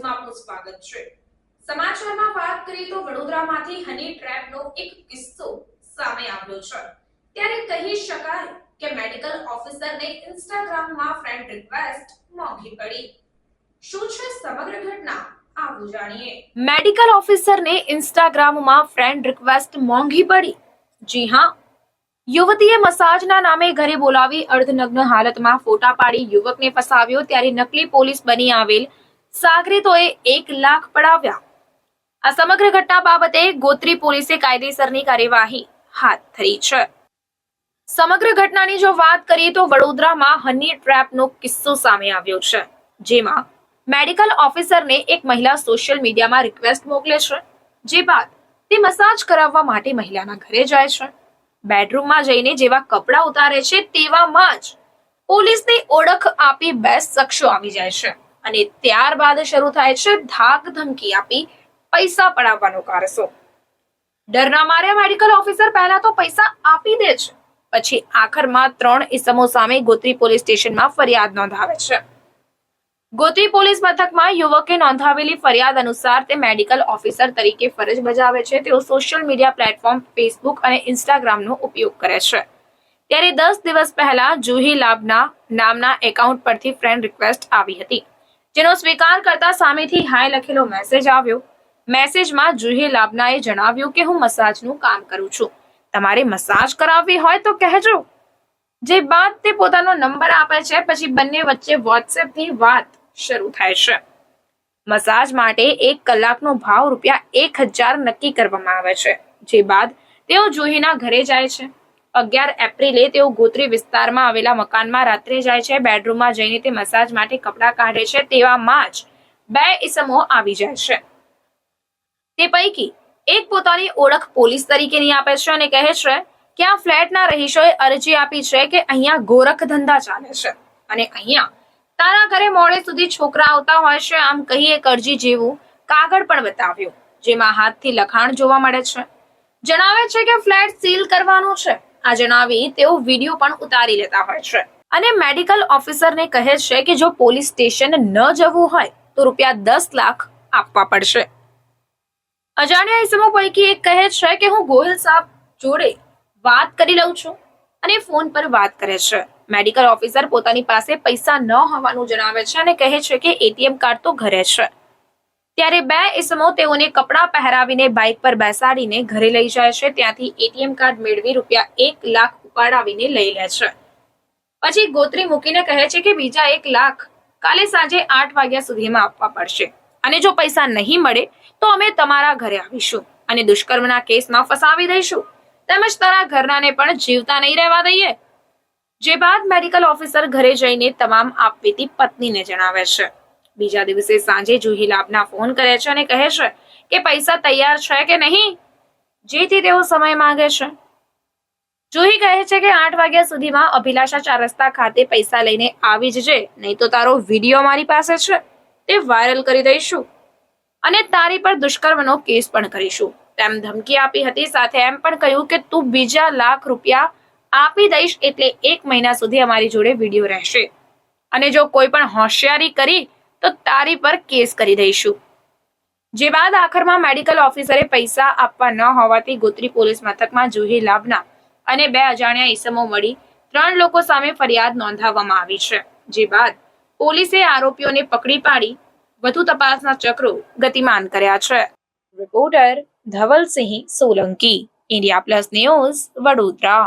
આપનું સ્વાગત છે. સમાચારમાં વાત કરીએ તો વડોદરામાંથી હની ટ્રેપનો એક કિસ્સો સામે આવ્યો છે. ત્યારે કહી શકાય કે મેડિકલ ઓફિસરને ઇન્સ્ટાગ્રામમાં ફ્રેન્ડ રિક્વેસ્ટ મોંઘી પડી. શું છે સમગ્ર ઘટના? આવું જાણીએ. મેડિકલ ઓફિસરને ઇન્સ્ટાગ્રામમાં ફ્રેન્ડ રિક્વેસ્ટ મોંઘી પડી. જી હા. યુવતીએ મસાજના નામે ઘરે બોલાવી અર્ધનગ્ન હાલતમાં ફોટા પાડી યુવકને ફસાવ્યો. ત્યારે નકલી પોલીસ બની આવેલ સાગરીતોએ એક લાખ પડાવ્યા. આ સમગ્ર ઘટના બાબતે ગોત્રી પોલીસે કાયદેસરની કાર્યવાહી હાથ ધરી છે. સમગ્ર ઘટનાની જો વાત કરીએ તો વડોદરામાં હની ટ્રેપનો કિસ્સો સામે આવ્યો છે, જેમાં મેડિકલ ઓફિસરને એક મહિલા સોશિયલ મીડિયામાં રિક્વેસ્ટ મોકલે છે, જે બાદ તે મસાજ કરાવવા માટે મહિલાના ઘરે જાય છે. બેડરૂમમાં જઈને જેવા કપડાં ઉતારે છે, તેવામાં જ પોલીસની ઓળખ આપી બે શખ્સો આવી જાય છે. અને ત્યારબાદ શરૂ થાય છે ધાક ધમકી આપી પૈસા પડાવવાનો કારસો. ડરના મારે મેડિકલ ઓફિસર પહેલા તો પૈસા આપી દે છે. પછી આખરમાં ત્રણ ઇસમો સામે ગોત્રી પોલીસ સ્ટેશનમાં ફરિયાદ નોંધાવે છે. ગોત્રી પોલીસ મથકમાં યુવકે નોંધાવેલી ફરિયાદ અનુસાર તે મેડિકલ ઓફિસર તરીકે ફરજ બજાવે છે. તેઓ સોશિયલ મીડિયા પ્લેટફોર્મ ફેસબુક અને ઇન્સ્ટાગ્રામનો ઉપયોગ કરે છે. ત્યારે દસ દિવસ પહેલા જુહી લાભના નામના એકાઉન્ટ પરથી ફ્રેન્ડ રિક્વેસ્ટ આવી હતી. જેનો સ્વીકાર કરતા સામેથી હાય લખેલો મેસેજ આવ્યો. મેસેજમાં જુહી લાબનાએ જણાવ્યું કે, હું મસાજનું કામ કરું છું. તમારે મસાજ કરાવવી હોય તો કહેજો. જે બાદ તે પોતાનો નંબર આપે છે, પછી બંને વચ્ચે વોટ્સએપથી વાત શરૂ થાય છે. મસાજ માટે એક કલાકનો ભાવ રૂપિયા એક હજાર નક્કી કરવામાં આવે છે. જે બાદ તેઓ જુહીના ઘરે જાય છે. અગિયાર એપ્રિલે તેઓ ગોત્રી વિસ્તારમાં આવેલા મકાનમાં રાત્રે જાય છે, બેડરૂમમાં જઈને તે મસાજ માટે કપડાં કાઢે છે, તેવામાં જ બે ઇસમો આવી જાય છે. તે પૈકી એક પોતાની ઓળખ પોલીસ તરીકેની આપે છે અને કહે છે કે આ ફ્લેટના રહીશોએ અરજી આપી છે કે અહીંયા ગોરખ ધંધા ચાલે છે અને અહીંયા તારા ઘરે મોડે સુધી છોકરા આવતા હોય છે, આમ કહી એક અરજી જેવું કાગળ પણ બતાવ્યું, જેમાં હાથથી લખાણ જોવા મળે છે. જણાવે છે કે ફ્લેટ સીલ કરવાનો છે. આ જણાવી તેઓ વીડિયો પણ ઉતારી લેતા હોય છે. અને મેડિકલ ઓફિસરને કહે છે કે જો પોલીસ સ્ટેશન ન જવું હોય, તો રૂપિયા દસ લાખ આપવા પડશે. અજાણ્યા ઇસમો પૈકી એક કહે છે કે હું ગોહિલ સાહેબ જોડે વાત કરી લઉં છું અને ફોન પર વાત કરે છે. મેડિકલ ઓફિસર પોતાની પાસે પૈસા ન હોવાનું જણાવે છે અને કહે છે કે એટીએમ કાર્ડ તો ઘરે છે. ત્યારે બે ઇસમો તેઓને કપડાં પહેરાવીને બાઇક પર બેસાડીને ઘરે લઈ જાય છે. ત્યાંથી એટીએમ કાર્ડ મેળવી રૂપિયા એક લાખ ઉપાડાવીને લઈ લે છે. પછી ગોત્રી મૂકીને કહે છે કે બીજા એક લાખ કાલે સાંજે આઠ વાગ્યા સુધીમાં આપવા પડશે. અને જો પૈસા નહીં મળે તો અમે તમારા ઘરે આવીશું અને દુષ્કર્મના કેસમાં ફસાવી દઈશું. તેમજ તારા ઘરનાને પણ જીવતા નહીં રહેવા દઈએ. જે બાદ મેડિકલ ઓફિસર ઘરે જઈને તમામ આપવીતી પત્નીને જણાવે છે. બીજા દિવસે સાંજે જુહી લાભના ફોન કરે છે અને કહે છે કે પૈસા તૈયાર છે કે નહીં? જેથી તેઓ સમય માંગે છે. જુહી કહે છે કે આઠ વાગ્યા સુધીમાં અભિલાષા ચાર રસ્તા ખાતે પૈસા લઈને આવી જજે, નહીં તો તારો વીડિયો મારી પાસે છે. તે વાયરલ કરી દઈશું. અને તારી પર દુષ્કર્મનો કેસ પણ કરીશું. તેમ ધમકી આપી હતી, સાથે એમ પણ કહ્યું કે તું બીજા લાખ રૂપિયા આપી દઈશ એટલે એક મહિના સુધી અમારી જોડે વીડિયો રહેશે. અને જો કોઈ પણ હોશિયારી કરી તો તારી પર કેસ કરી દઈશું. જે બાદ આખરમાં મેડિકલ ઓફિસરે પૈસા આપવા ન હોવાથી ગોત્રી પોલીસ મથકમાં જુહી લાભના અને બે અજાણ્યા ઈસમો મળી ત્રણ લોકો સામે ફરિયાદ નોંધાવવામાં આવી છે. જે બાદ પોલીસે આરોપીઓને પકડી પાડી વધુ તપાસના ચક્રો ગતિમાન કર્યા છે. Reporter Dhavalsinh Solanki, India plus news Vadodara.